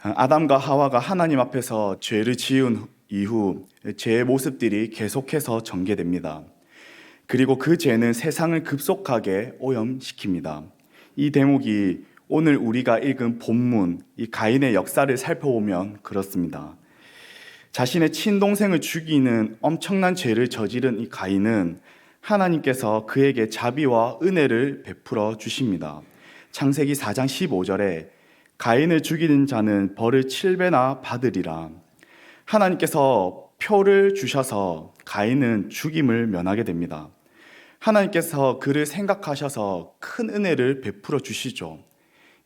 아담과 하와가 하나님 앞에서 죄를 지은 이후 죄의 모습들이 계속해서 전개됩니다. 그리고 그 죄는 세상을 급속하게 오염시킵니다. 이 대목이 오늘 우리가 읽은 본문, 이 가인의 역사를 살펴보면 그렇습니다. 자신의 친동생을 죽이는 엄청난 죄를 저지른 이 가인은 하나님께서 그에게 자비와 은혜를 베풀어 주십니다. 창세기 4장 15절에 가인을 죽이는 자는 벌을 7배나 받으리라. 하나님께서 표를 주셔서 가인은 죽임을 면하게 됩니다. 하나님께서 그를 생각하셔서 큰 은혜를 베풀어 주시죠.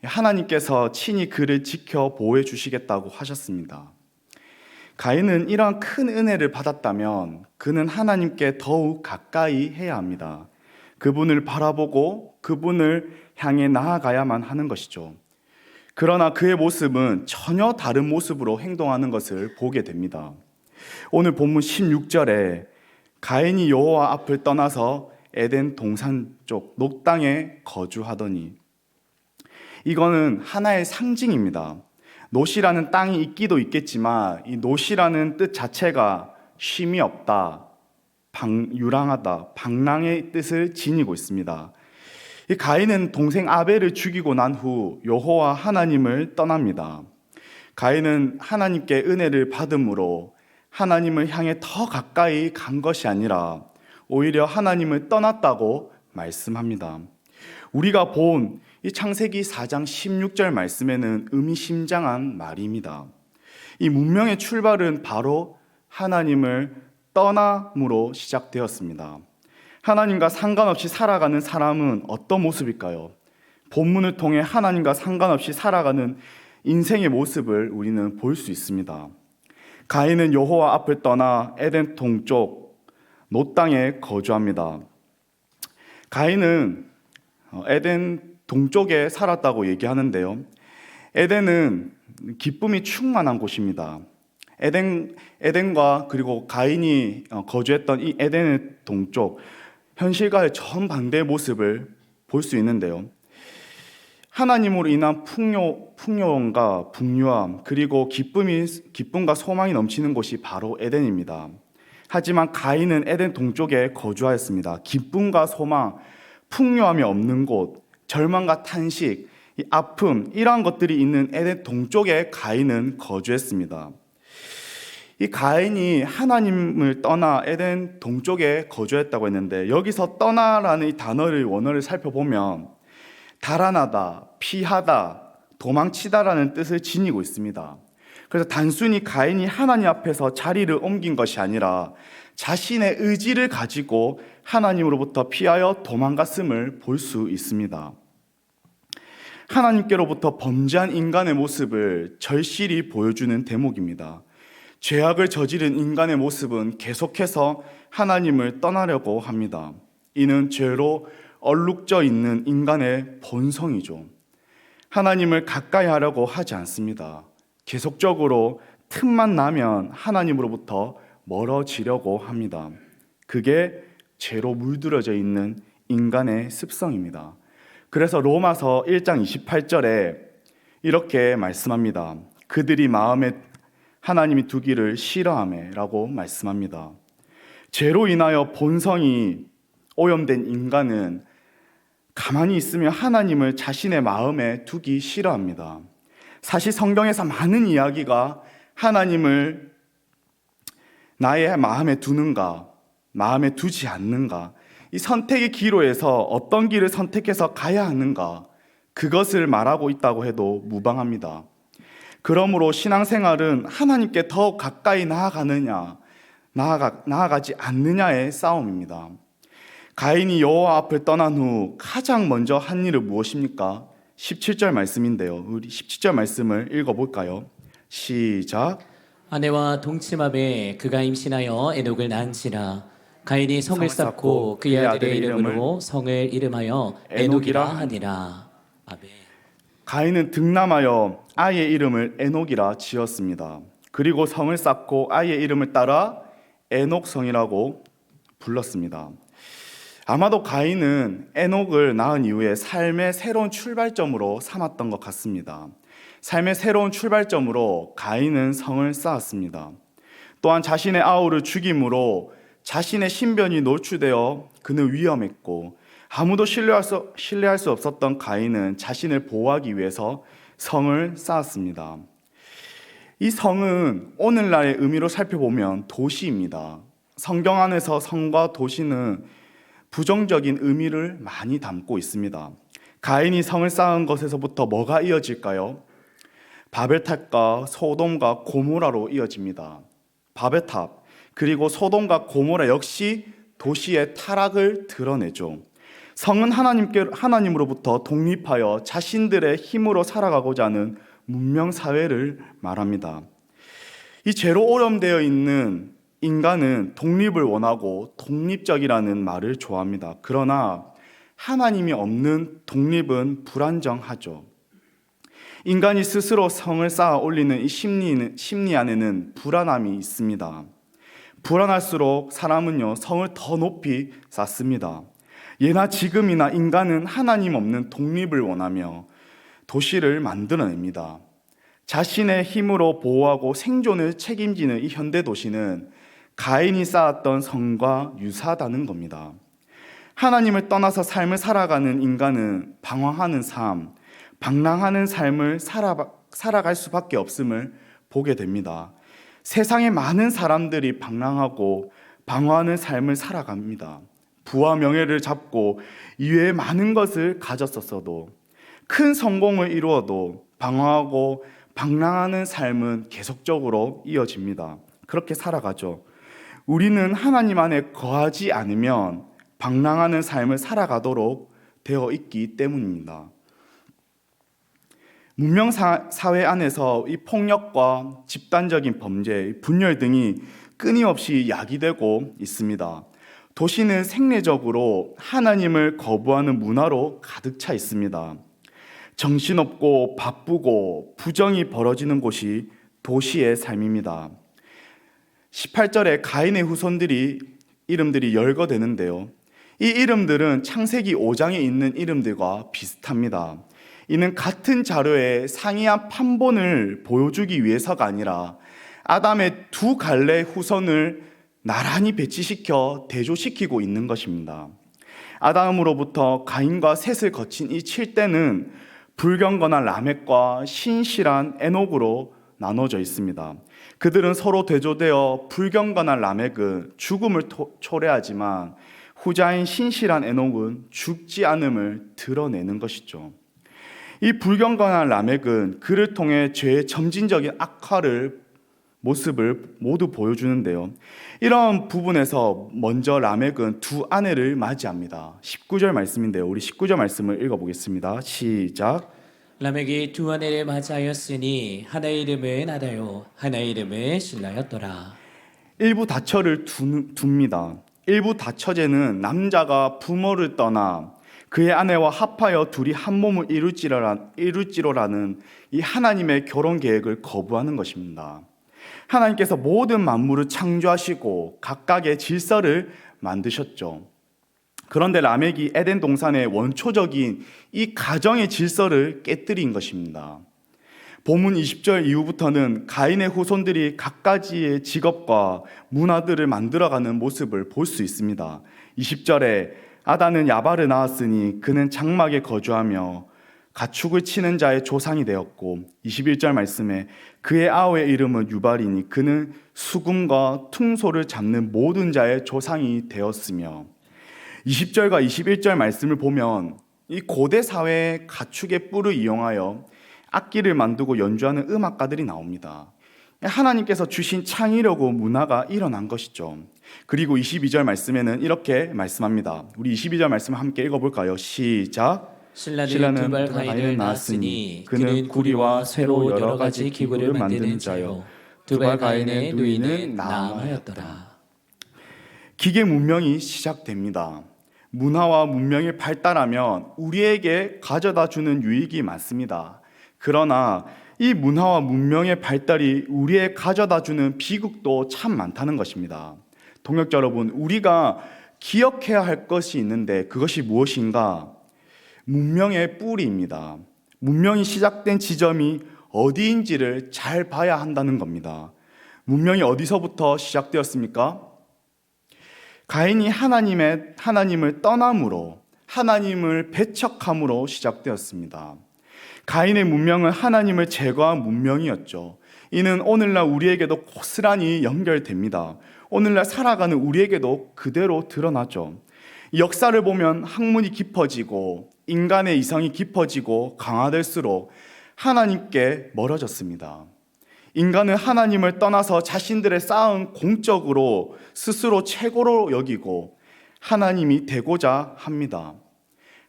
하나님께서 친히 그를 지켜 보호해 주시겠다고 하셨습니다. 가인은 이러한 큰 은혜를 받았다면 그는 하나님께 더욱 가까이 해야 합니다. 그분을 바라보고 그분을 향해 나아가야만 하는 것이죠. 그러나 그의 모습은 전혀 다른 모습으로 행동하는 것을 보게 됩니다. 오늘 본문 16절에 가인이 여호와 앞을 떠나서 에덴 동산 쪽 녹당에 거주하더니 이거는 하나의 상징입니다. 노시라는 땅이 있기도 있겠지만 이 노시라는 뜻 자체가 쉼이 없다, 방, 유랑하다, 방랑의 뜻을 지니고 있습니다. 이 가인은 동생 아벨을 죽이고 난 후 여호와 하나님을 떠납니다. 가인은 하나님께 은혜를 받음으로 하나님을 향해 더 가까이 간 것이 아니라 오히려 하나님을 떠났다고 말씀합니다. 우리가 본 이 창세기 4장 16절 말씀에는 의미심장한 말입니다. 이 문명의 출발은 바로 하나님을 떠남으로 시작되었습니다. 하나님과 상관없이 살아가는 사람은 어떤 모습일까요? 본문을 통해 하나님과 상관없이 살아가는 인생의 모습을 우리는 볼 수 있습니다. 가인은 여호와 앞을 떠나 에덴 동쪽 노 땅에 거주합니다. 가인은 어, 에덴 동쪽에 살았다고 얘기하는데요. 에덴은 기쁨이 충만한 곳입니다. 에덴 에덴과 그리고 가인이 어, 거주했던 이 에덴의 동쪽 현실과의 정반대의 모습을 볼 수 있는데요. 하나님으로 인한 풍요, 풍요함과 풍요함, 그리고 기쁨이, 기쁨과 소망이 넘치는 곳이 바로 에덴입니다. 하지만 가인은 에덴 동쪽에 거주하였습니다. 기쁨과 소망, 풍요함이 없는 곳, 절망과 탄식, 이 아픔, 이러한 것들이 있는 에덴 동쪽에 가인은 거주했습니다. 이 가인이 하나님을 떠나 에덴 동쪽에 거주했다고 했는데 여기서 떠나라는 이 단어를 원어를 살펴보면 달아나다, 피하다, 도망치다라는 뜻을 지니고 있습니다. 그래서 단순히 가인이 하나님 앞에서 자리를 옮긴 것이 아니라 자신의 의지를 가지고 하나님으로부터 피하여 도망갔음을 볼 수 있습니다. 하나님께로부터 범죄한 인간의 모습을 절실히 보여주는 대목입니다. 죄악을 저지른 인간의 모습은 계속해서 하나님을 떠나려고 합니다. 이는 죄로 얼룩져 있는 인간의 본성이죠. 하나님을 가까이 하려고 하지 않습니다. 계속적으로 틈만 나면 하나님으로부터 멀어지려고 합니다. 그게 죄로 물들어져 있는 인간의 습성입니다. 그래서 로마서 1장 28절에 이렇게 말씀합니다. 그들이 마음에 하나님이 두기를 싫어함에라고 말씀합니다. 죄로 인하여 본성이 오염된 인간은 가만히 있으면 하나님을 자신의 마음에 두기 싫어합니다. 사실 성경에서 많은 이야기가 하나님을 나의 마음에 두는가, 마음에 두지 않는가, 이 선택의 기로에서 어떤 길을 선택해서 가야 하는가, 그것을 말하고 있다고 해도 무방합니다. 그러므로 신앙생활은 하나님께 더 가까이 나아가느냐, 나아가, 나아가지 않느냐의 싸움입니다. 가인이 여호와 앞을 떠난 후 가장 먼저 한 일은 무엇입니까? 17절 말씀인데요. 우리 17절 말씀을 읽어볼까요? 시작. 아내와 동침함에 그가 임신하여 에녹을 낳은지라 가인이 성을 쌓고 그의 아들의 이름으로 성을 이름하여 에녹이라 하니라 아멘. 가인은 등남하여 아이의 이름을 에녹이라 지었습니다. 그리고 성을 쌓고 아이의 이름을 따라 에녹성이라고 불렀습니다. 아마도 가인은 에녹을 낳은 이후에 삶의 새로운 출발점으로 삼았던 것 같습니다. 삶의 새로운 출발점으로 가인은 성을 쌓았습니다. 또한 자신의 아우를 죽임으로 자신의 신변이 노출되어 그는 위험했고 아무도 신뢰할 수, 신뢰할 수 없었던 가인은 자신을 보호하기 위해서 성을 쌓았습니다. 이 성은 오늘날의 의미로 살펴보면 도시입니다. 성경 안에서 성과 도시는 부정적인 의미를 많이 담고 있습니다. 가인이 성을 쌓은 것에서부터 뭐가 이어질까요? 바벨탑과 소돔과 고모라로 이어집니다. 바벨탑 그리고 소돔과 고모라 역시 도시의 타락을 드러내죠. 성은 하나님께 하나님으로부터 독립하여 자신들의 힘으로 살아가고자 하는 문명 사회를 말합니다. 이 죄로 오염되어 있는 인간은 독립을 원하고 독립적이라는 말을 좋아합니다. 그러나 하나님이 없는 독립은 불안정하죠. 인간이 스스로 성을 쌓아 올리는 이 심리, 심리 안에는 불안함이 있습니다. 불안할수록 사람은요, 성을 더 높이 쌓습니다. 예나 지금이나 인간은 하나님 없는 독립을 원하며 도시를 만들어냅니다. 자신의 힘으로 보호하고 생존을 책임지는 이 현대 도시는 가인이 쌓았던 성과 유사하다는 겁니다. 하나님을 떠나서 삶을 살아가는 인간은 방황하는 삶, 방랑하는 삶을 살아, 살아갈 수밖에 없음을 보게 됩니다. 세상에 많은 사람들이 방랑하고 방황하는 삶을 살아갑니다. 부와 명예를 잡고 이외에 많은 것을 가졌었어도 큰 성공을 이루어도 방황하고 방랑하는 삶은 계속적으로 이어집니다. 그렇게 살아가죠. 우리는 하나님 안에 거하지 않으면 방랑하는 삶을 살아가도록 되어 있기 때문입니다. 문명 사- 사회 안에서 이 폭력과 집단적인 범죄, 분열 등이 끊임없이 야기되고 있습니다. 도시는 생리적으로 하나님을 거부하는 문화로 가득 차 있습니다. 정신없고 바쁘고 부정이 벌어지는 곳이 도시의 삶입니다. 18절에 가인의 후손들이 이름들이 열거되는데요. 이 이름들은 창세기 5장에 있는 이름들과 비슷합니다. 이는 같은 자료의 상이한 판본을 보여주기 위해서가 아니라 아담의 두 갈래 후손을 나란히 배치시켜 대조시키고 있는 것입니다. 아담으로부터 가인과 셋을 거친 이 7대는 불경건한 라멕과 신실한 에녹으로 나눠져 있습니다. 그들은 서로 대조되어 불경건한 라멕은 죽음을 토- 초래하지만 후자인 신실한 에녹은 죽지 않음을 드러내는 것이죠. 이 불경건한 라멕은 그를 통해 죄의 점진적인 악화를 모습을 모두 보여주는데요. 이런 부분에서 먼저 라멕은 두 아내를 맞이합니다. 19절 말씀인데요. 우리 19절 말씀을 읽어보겠습니다. 시작. 라멕이 두 아내를 맞이하였으니 하나의 이름은 아다요 하나의 이름은 신라였더라. 일부 다처를 두, 둡니다. 일부 다처제는 남자가 부모를 떠나 그의 아내와 합하여 둘이 한 몸을 이룰지로라, 이룰지로라는 이 하나님의 결혼 계획을 거부하는 것입니다. 하나님께서 모든 만물을 창조하시고 각각의 질서를 만드셨죠. 그런데 라멕이 에덴 동산의 원초적인 이 가정의 질서를 깨뜨린 것입니다. 본문 20절 이후부터는 가인의 후손들이 각가지의 직업과 문화들을 만들어가는 모습을 볼 수 있습니다. 20절에 아다는 야발을 낳았으니 그는 장막에 거주하며 가축을 치는 자의 조상이 되었고 21절 말씀에 그의 아우의 이름은 유발이니 그는 수금과 퉁소를 잡는 모든 자의 조상이 되었으며 20절과 21절 말씀을 보면 이 고대 사회의 가축의 뿔을 이용하여 악기를 만들고 연주하는 음악가들이 나옵니다. 하나님께서 주신 창의력과 문화가 일어난 것이죠. 그리고 22절 말씀에는 이렇게 말씀합니다. 우리 22절 말씀 함께 읽어볼까요? 시작. 신라는 두 발 가인을 낳았으니 그는 구리와 쇠로 여러 가지 기구를 만드는 자요 두 발 가인의 누이는 나am하였더라. 기계 문명이 시작됩니다. 문화와 문명이 발달하면 우리에게 가져다 주는 유익이 많습니다. 그러나 이 문화와 문명의 발달이 우리에 가져다 주는 비극도 참 많다는 것입니다. 동역자 여러분, 우리가 기억해야 할 것이 있는데 그것이 무엇인가? 문명의 뿌리입니다. 문명이 시작된 지점이 어디인지를 잘 봐야 한다는 겁니다. 문명이 어디서부터 시작되었습니까? 가인이 하나님의 하나님을 떠남으로 하나님을 배척함으로 시작되었습니다. 가인의 문명은 하나님을 제거한 문명이었죠. 이는 오늘날 우리에게도 고스란히 연결됩니다. 오늘날 살아가는 우리에게도 그대로 드러나죠. 역사를 보면 학문이 깊어지고 인간의 이성이 깊어지고 강화될수록 하나님께 멀어졌습니다. 인간은 하나님을 떠나서 자신들의 쌓은 공적으로 스스로 최고로 여기고 하나님이 되고자 합니다.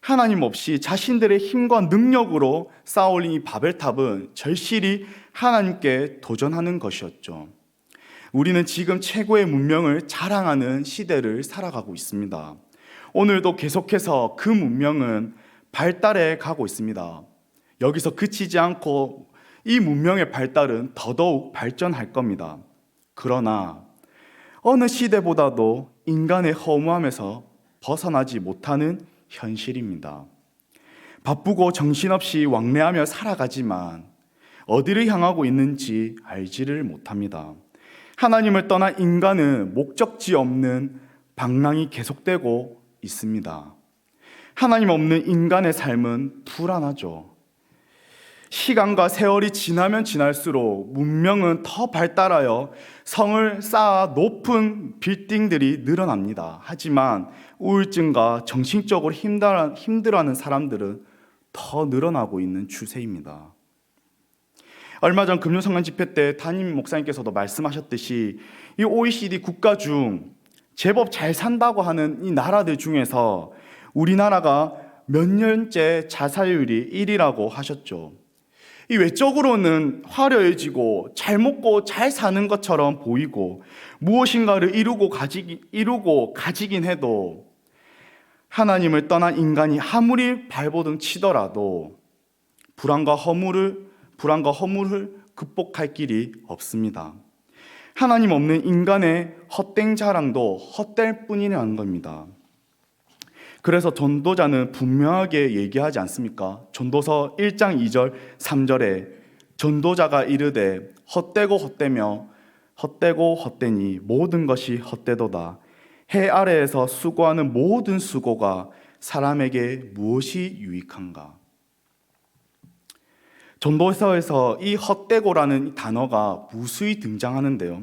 하나님 없이 자신들의 힘과 능력으로 쌓아올린 이 바벨탑은 절실히 하나님께 도전하는 것이었죠. 우리는 지금 최고의 문명을 자랑하는 시대를 살아가고 있습니다. 오늘도 계속해서 그 문명은 발달해 가고 있습니다. 여기서 그치지 않고 이 문명의 발달은 더더욱 발전할 겁니다. 그러나 어느 시대보다도 인간의 허무함에서 벗어나지 못하는 현실입니다. 바쁘고 정신없이 왕래하며 살아가지만 어디를 향하고 있는지 알지를 못합니다. 하나님을 떠난 인간은 목적지 없는 방랑이 계속되고 있습니다. 하나님 없는 인간의 삶은 불안하죠. 시간과 세월이 지나면 지날수록 문명은 더 발달하여 성을 쌓아 높은 빌딩들이 늘어납니다. 하지만 우울증과 정신적으로 힘들어- 힘들어하는 사람들은 더 늘어나고 있는 추세입니다. 얼마 전 금융성관 집회 때 담임 목사님께서도 말씀하셨듯이 이 OECD 국가 중 제법 잘 산다고 하는 이 나라들 중에서 우리나라가 몇 년째 자살률이 1위라고 하셨죠. 이 외적으로는 화려해지고 잘 먹고 잘 사는 것처럼 보이고 무엇인가를 이루고 가지기, 이루고 가지긴 해도 하나님을 떠난 인간이 아무리 발버둥 치더라도 불안과 허물을 불안과 허물을 극복할 길이 없습니다. 하나님 없는 인간의 헛된 자랑도 헛될 뿐이라는 겁니다. 그래서 전도자는 분명하게 얘기하지 않습니까? 전도서 1장 2절 3절에 전도자가 이르되 헛되고 헛되며 헛되고 헛되니 모든 것이 헛되도다. 해 아래에서 수고하는 모든 수고가 사람에게 무엇이 유익한가? 전도서에서 이 헛되고라는 단어가 무수히 등장하는데요.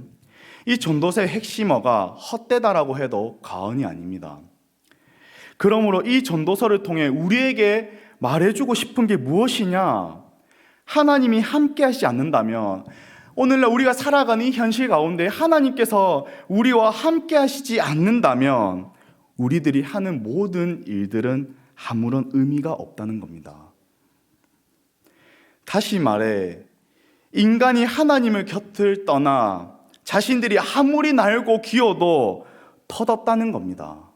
이 전도서의 핵심어가 헛되다라고 해도 과언이 아닙니다. 그러므로 이 전도서를 통해 우리에게 말해주고 싶은 게 무엇이냐? 하나님이 함께 하시지 않는다면 오늘날 우리가 살아가는 이 현실 가운데 하나님께서 우리와 함께 하시지 않는다면 우리들이 하는 모든 일들은 아무런 의미가 없다는 겁니다. 다시 말해, 인간이 하나님을 곁을 떠나 자신들이 아무리 날고 기어도 터덥다는 겁니다.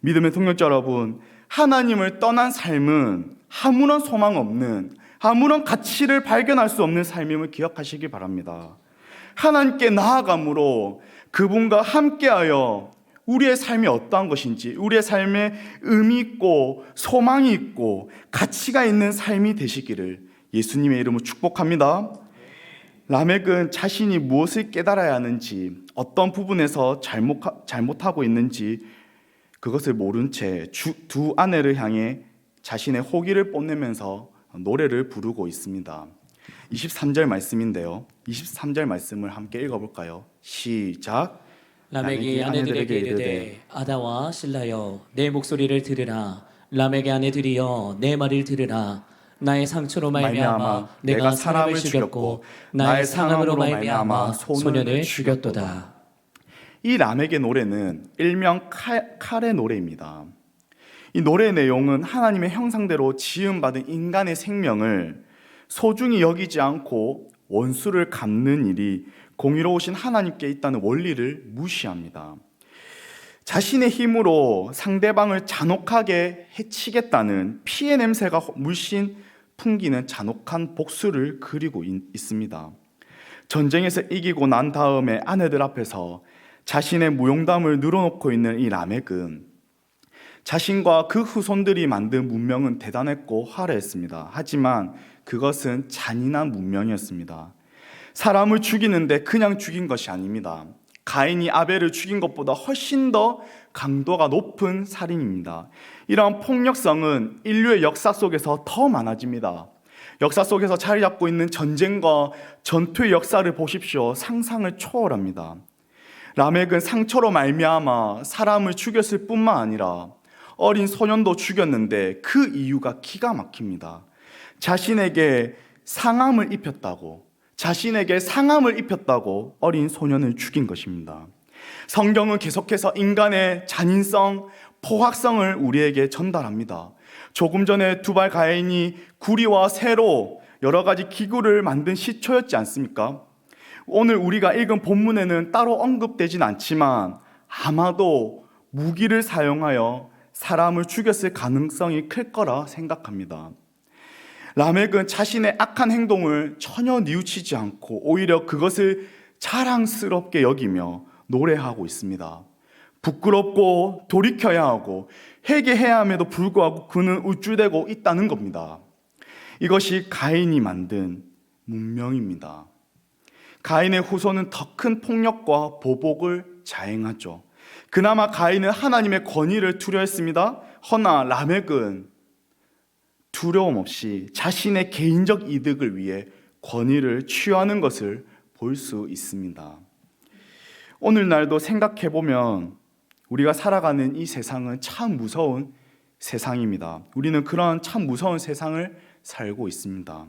믿음의 동역자 여러분, 하나님을 떠난 삶은 아무런 소망 없는, 아무런 가치를 발견할 수 없는 삶임을 기억하시기 바랍니다. 하나님께 나아감으로 그분과 함께하여 우리의 삶이 어떠한 것인지, 우리의 삶에 의미 있고 소망이 있고 가치가 있는 삶이 되시기를 예수님의 이름으로 축복합니다. 라멕은 자신이 무엇을 깨달아야 하는지, 어떤 부분에서 잘못, 잘못하고 있는지 그것을 모른 채 두 아내를 향해 자신의 호기를 뽐내면서 노래를 부르고 있습니다. 23절 말씀인데요. 23절 말씀을 함께 읽어볼까요? 시작. 라멕이 아내들에게 이르되 아다와 신라여 내 목소리를 들으라 라멕의 아내들이여 내 말을 들으라 나의 상처로 말미암아 내가 사람을 죽였고 나의 상함으로 말미암아 소년을 죽였도다 이 라멕의 노래는 일명 칼, 칼의 노래입니다. 이 노래의 내용은 하나님의 형상대로 지음받은 인간의 생명을 소중히 여기지 않고 원수를 갚는 일이 공의로우신 하나님께 있다는 원리를 무시합니다. 자신의 힘으로 상대방을 잔혹하게 해치겠다는 피의 냄새가 물씬 풍기는 잔혹한 복수를 그리고 있습니다. 전쟁에서 이기고 난 다음에 아내들 앞에서 자신의 무용담을 늘어놓고 있는 이 라멕은 자신과 그 후손들이 만든 문명은 대단했고 화려했습니다. 하지만 그것은 잔인한 문명이었습니다. 사람을 죽이는데 그냥 죽인 것이 아닙니다. 가인이 아벨을 죽인 것보다 훨씬 더 강도가 높은 살인입니다. 이러한 폭력성은 인류의 역사 속에서 더 많아집니다. 역사 속에서 자리 잡고 있는 전쟁과 전투의 역사를 보십시오. 상상을 초월합니다. 라멕은 상처로 말미암아 사람을 죽였을 뿐만 아니라 어린 소년도 죽였는데 그 이유가 기가 막힙니다. 자신에게 상함을 입혔다고 자신에게 상함을 입혔다고 어린 소년을 죽인 것입니다. 성경은 계속해서 인간의 잔인성, 포악성을 우리에게 전달합니다. 조금 전에 두발 가인이 구리와 새로 여러 가지 기구를 만든 시초였지 않습니까? 오늘 우리가 읽은 본문에는 따로 언급되진 않지만 아마도 무기를 사용하여 사람을 죽였을 가능성이 클 거라 생각합니다. 라멕은 자신의 악한 행동을 전혀 뉘우치지 않고 오히려 그것을 자랑스럽게 여기며 노래하고 있습니다. 부끄럽고 돌이켜야 하고 회개해야 함에도 불구하고 그는 우쭐대고 있다는 겁니다. 이것이 가인이 만든 문명입니다. 가인의 후손은 더 큰 폭력과 보복을 자행하죠. 그나마 가인은 하나님의 권위를 두려했습니다. 허나 라멕은 두려움 없이 자신의 개인적 이득을 위해 권위를 취하는 것을 볼 수 있습니다. 오늘날도 생각해 보면 우리가 살아가는 이 세상은 참 무서운 세상입니다. 우리는 그런 참 무서운 세상을 살고 있습니다.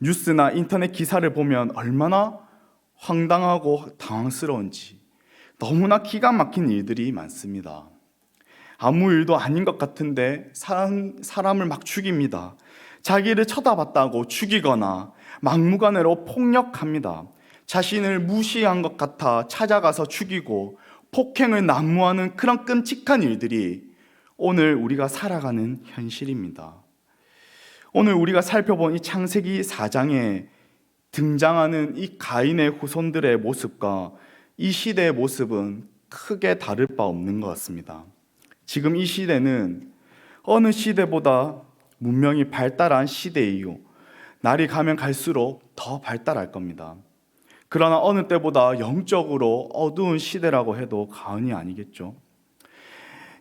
뉴스나 인터넷 기사를 보면 얼마나 황당하고 당황스러운지 너무나 기가 막힌 일들이 많습니다. 아무 일도 아닌 것 같은데 사람, 사람을 막 죽입니다. 자기를 쳐다봤다고 죽이거나 막무가내로 폭력합니다. 자신을 무시한 것 같아 찾아가서 죽이고 폭행을 난무하는 그런 끔찍한 일들이 오늘 우리가 살아가는 현실입니다. 오늘 우리가 살펴본 이 창세기 4장에 등장하는 이 가인의 후손들의 모습과 이 시대의 모습은 크게 다를 바 없는 것 같습니다. 지금 이 시대는 어느 시대보다 문명이 발달한 시대이요. 날이 가면 갈수록 더 발달할 겁니다. 그러나 어느 때보다 영적으로 어두운 시대라고 해도 과언이 아니겠죠.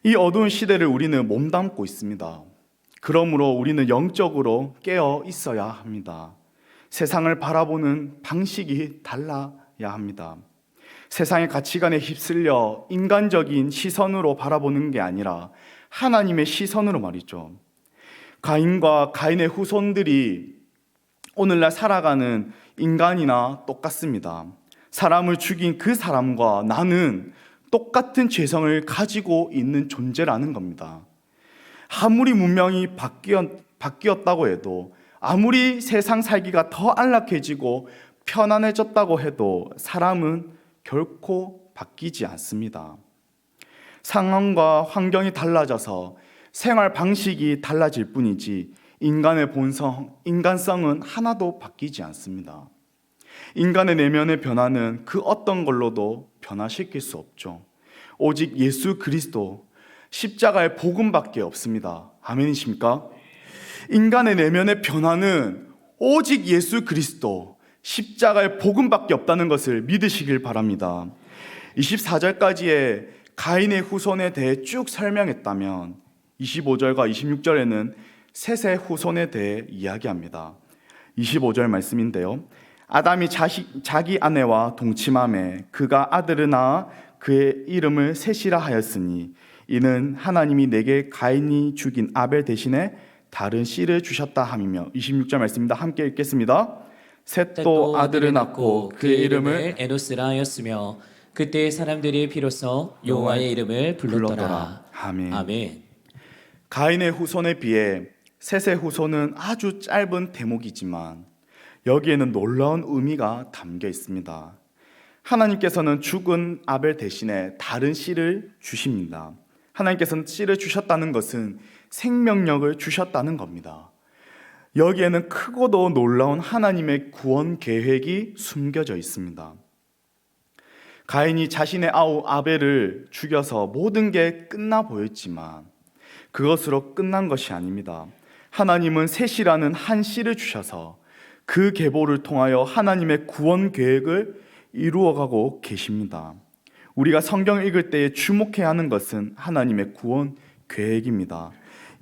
이 어두운 시대를 우리는 몸담고 있습니다. 그러므로 우리는 영적으로 깨어 있어야 합니다. 세상을 바라보는 방식이 달라야 합니다. 세상의 가치관에 휩쓸려 인간적인 시선으로 바라보는 게 아니라 하나님의 시선으로 말이죠. 가인과 가인의 후손들이 오늘날 살아가는 인간이나 똑같습니다. 사람을 죽인 그 사람과 나는 똑같은 죄성을 가지고 있는 존재라는 겁니다. 아무리 문명이 바뀌었, 바뀌었다고 해도 아무리 세상 살기가 더 안락해지고 편안해졌다고 해도 사람은 결코 바뀌지 않습니다. 상황과 환경이 달라져서 생활 방식이 달라질 뿐이지 인간의 본성, 인간성은 하나도 바뀌지 않습니다. 인간의 내면의 변화는 그 어떤 걸로도 변화시킬 수 없죠. 오직 예수 그리스도 십자가의 복음밖에 없습니다. 아멘이십니까? 인간의 내면의 변화는 오직 예수 그리스도 십자가의 복음밖에 없다는 것을 믿으시길 바랍니다. 24절까지의 가인의 후손에 대해 쭉 설명했다면 25절과 26절에는 셋의 후손에 대해 이야기합니다. 25절 말씀인데요. 아담이 자식, 자기 아내와 동침함에 그가 아들을 낳아 그의 이름을 셋이라 하였으니 이는 하나님이 내게 가인이 죽인 아벨 대신에 다른 씨를 주셨다 함이며 26절 말씀입니다. 함께 읽겠습니다. 셋도 아들을 낳고 그의 이름을 에노스라 하였으며 그때 사람들이 비로소 여호와의 이름을 불렀더라. 불렀더라. 아멘. 아멘. 가인의 후손에 비해 셋의 후손은 아주 짧은 대목이지만 여기에는 놀라운 의미가 담겨 있습니다. 하나님께서는 죽은 아벨 대신에 다른 씨를 주십니다. 하나님께서는 씨를 주셨다는 것은 생명력을 주셨다는 겁니다. 여기에는 크고도 놀라운 하나님의 구원 계획이 숨겨져 있습니다. 가인이 자신의 아우 아벨을 죽여서 모든 게 끝나 보였지만 그것으로 끝난 것이 아닙니다. 하나님은 셋이라는 한 씨를 주셔서 그 계보를 통하여 하나님의 구원 계획을 이루어가고 계십니다. 우리가 성경 읽을 때에 주목해야 하는 것은 하나님의 구원 계획입니다.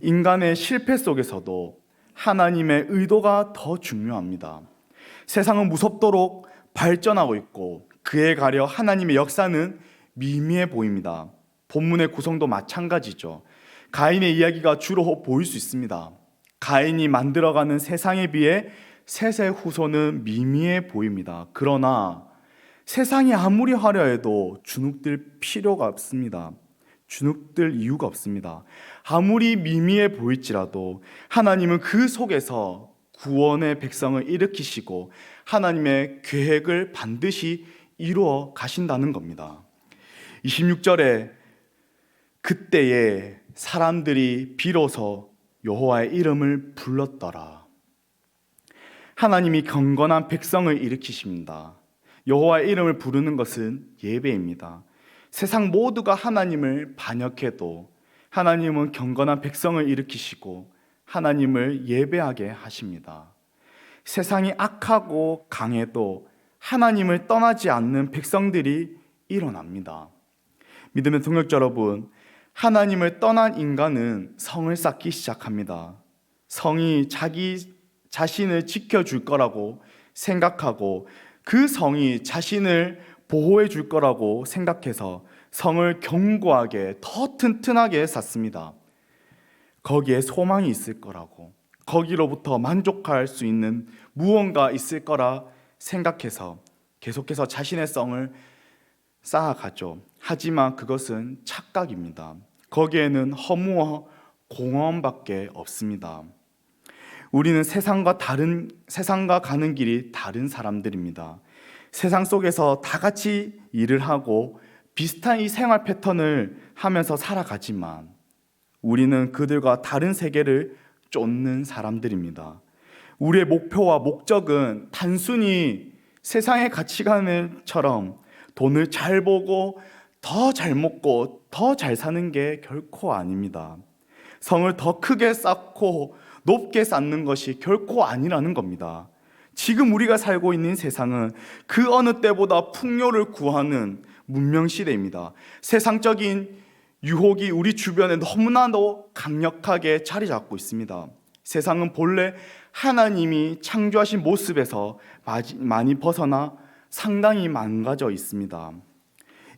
인간의 실패 속에서도 하나님의 의도가 더 중요합니다. 세상은 무섭도록 발전하고 있고 그에 가려 하나님의 역사는 미미해 보입니다. 본문의 구성도 마찬가지죠. 가인의 이야기가 주로 보일 수 있습니다. 가인이 만들어가는 세상에 비해 셋의 후손은 미미해 보입니다. 그러나 세상이 아무리 화려해도 주눅들 필요가 없습니다. 주눅들 이유가 없습니다. 아무리 미미해 보일지라도 하나님은 그 속에서 구원의 백성을 일으키시고 하나님의 계획을 반드시 이루어 가신다는 겁니다. 26절에 그때에 사람들이 비로소 여호와의 이름을 불렀더라. 하나님이 경건한 백성을 일으키십니다. 여호와의 이름을 부르는 것은 예배입니다. 세상 모두가 하나님을 반역해도 하나님은 경건한 백성을 일으키시고 하나님을 예배하게 하십니다. 세상이 악하고 강해도 하나님을 떠나지 않는 백성들이 일어납니다. 믿음의 동역자 여러분, 하나님을 떠난 인간은 성을 쌓기 시작합니다. 성이 자기 자신을 지켜줄 거라고 생각하고 그 성이 자신을 보호해 줄 거라고 생각해서 성을 견고하게 더 튼튼하게 쌓습니다. 거기에 소망이 있을 거라고 거기로부터 만족할 수 있는 무언가 있을 거라 생각해서 계속해서 자신의 성을 쌓아가죠. 하지만 그것은 착각입니다. 거기에는 허무와 공허함밖에 없습니다. 우리는 세상과 다른 세상과 가는 길이 다른 사람들입니다. 세상 속에서 다 같이 일을 하고 비슷한 이 생활 패턴을 하면서 살아가지만 우리는 그들과 다른 세계를 쫓는 사람들입니다. 우리의 목표와 목적은 단순히 세상의 가치관처럼 돈을 잘 보고 더 잘 먹고 더 잘 사는 게 결코 아닙니다. 성을 더 크게 쌓고 높게 쌓는 것이 결코 아니라는 겁니다. 지금 우리가 살고 있는 세상은 그 어느 때보다 풍요를 구하는 문명 시대입니다. 세상적인 유혹이 우리 주변에 너무나도 강력하게 자리 잡고 있습니다. 세상은 본래 하나님이 창조하신 모습에서 많이 벗어나 상당히 망가져 있습니다.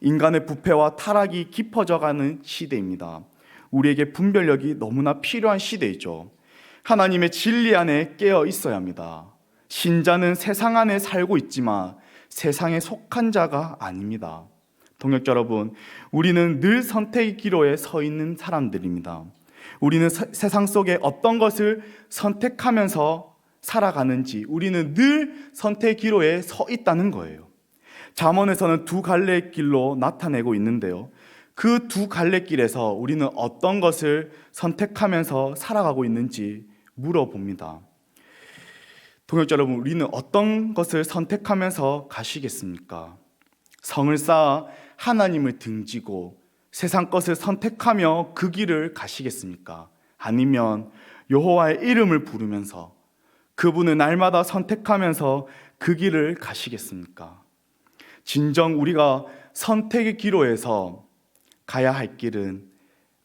인간의 부패와 타락이 깊어져 가는 시대입니다. 우리에게 분별력이 너무나 필요한 시대이죠. 하나님의 진리 안에 깨어 있어야 합니다. 신자는 세상 안에 살고 있지만 세상에 속한 자가 아닙니다. 동역자 여러분, 우리는 늘 선택의 기로에 서 있는 사람들입니다. 우리는 세- 세상 속에 어떤 것을 선택하면서 살아가는지 우리는 늘 선택의 기로에 서 있다는 거예요. 잠언에서는 두 갈래 길로 나타내고 있는데요. 그 두 갈래 길에서 우리는 어떤 것을 선택하면서 살아가고 있는지 물어봅니다. 동역자 여러분, 우리는 어떤 것을 선택하면서 가시겠습니까? 성을 쌓아 하나님을 등지고 세상 것을 선택하며 그 길을 가시겠습니까? 아니면 여호와의 이름을 부르면서 그분을 날마다 선택하면서 그 길을 가시겠습니까? 진정 우리가 선택의 기로에서 가야 할 길은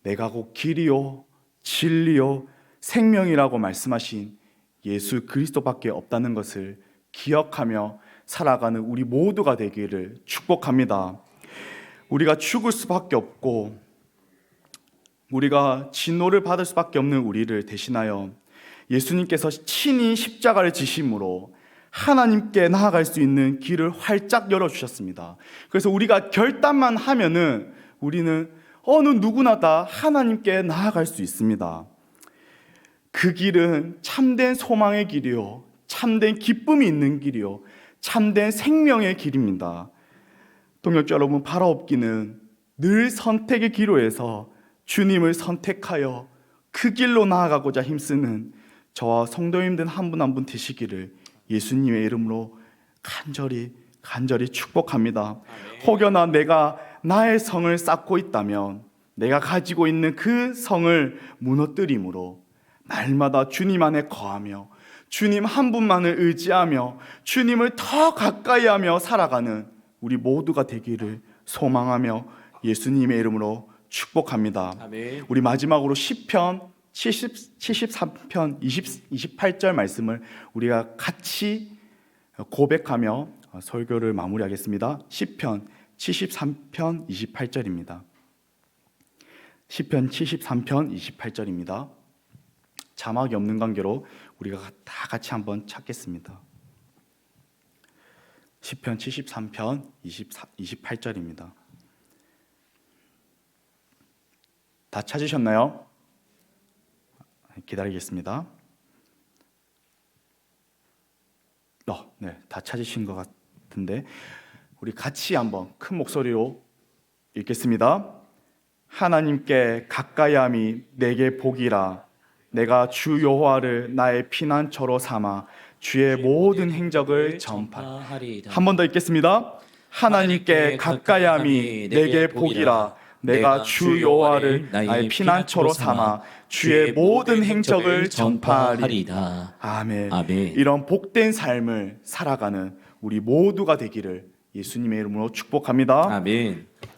내가 곧 길이요 진리요 생명이라고 말씀하신 예수 그리스도밖에 없다는 것을 기억하며 살아가는 우리 모두가 되기를 축복합니다. 우리가 죽을 수밖에 없고 우리가 진노를 받을 수밖에 없는 우리를 대신하여 예수님께서 친히 십자가를 지심으로 하나님께 나아갈 수 있는 길을 활짝 열어 주셨습니다. 그래서 우리가 결단만 하면은 우리는 어느 누구나 다 하나님께 나아갈 수 있습니다. 그 길은 참된 소망의 길이요. 참된 기쁨이 있는 길이요. 참된 생명의 길입니다. 동역자 여러분, 바라옵기는 늘 선택의 기로에서 주님을 선택하여 그 길로 나아가고자 힘쓰는 저와 성도님들 한 분 한 분 되시기를 예수님의 이름으로 간절히 간절히 축복합니다. 혹여나 내가 나의 성을 쌓고 있다면 내가 가지고 있는 그 성을 무너뜨림으로 날마다 주님 안에 거하며 주님 한 분만을 의지하며 주님을 더 가까이 하며 살아가는 우리 모두가 되기를 소망하며 예수님의 이름으로 축복합니다. 아멘. 우리 마지막으로 시편 70, 73편 20, 28절 말씀을 우리가 같이 고백하며 설교를 마무리하겠습니다. 시편 73편 28절입니다. 시편 73편 28절입니다. 자막이 없는 관계로 우리가 다 같이 한번 찾겠습니다. 시편 73편 24, 28절입니다. 다 찾으셨나요? 기다리겠습니다. 어, 네, 다 찾으신 것 같은데 우리 같이 한번 큰 목소리로 읽겠습니다. 하나님께 가까이함이 내게 복이라 내가 주 여호와를 나의 피난처로 삼아 주의 모든 행적을 전파. 전파하리이다. 한 번 더 읽겠습니다. 하나님께 가까이함이 내게 복이라 내가 주 여호와를 나의 피난처로 삼아 주의 모든 행적을 전파하리. 전파하리이다. 아멘. 아멘. 이런 복된 삶을 살아가는 우리 모두가 되기를 예수님의 이름으로 축복합니다. 아멘.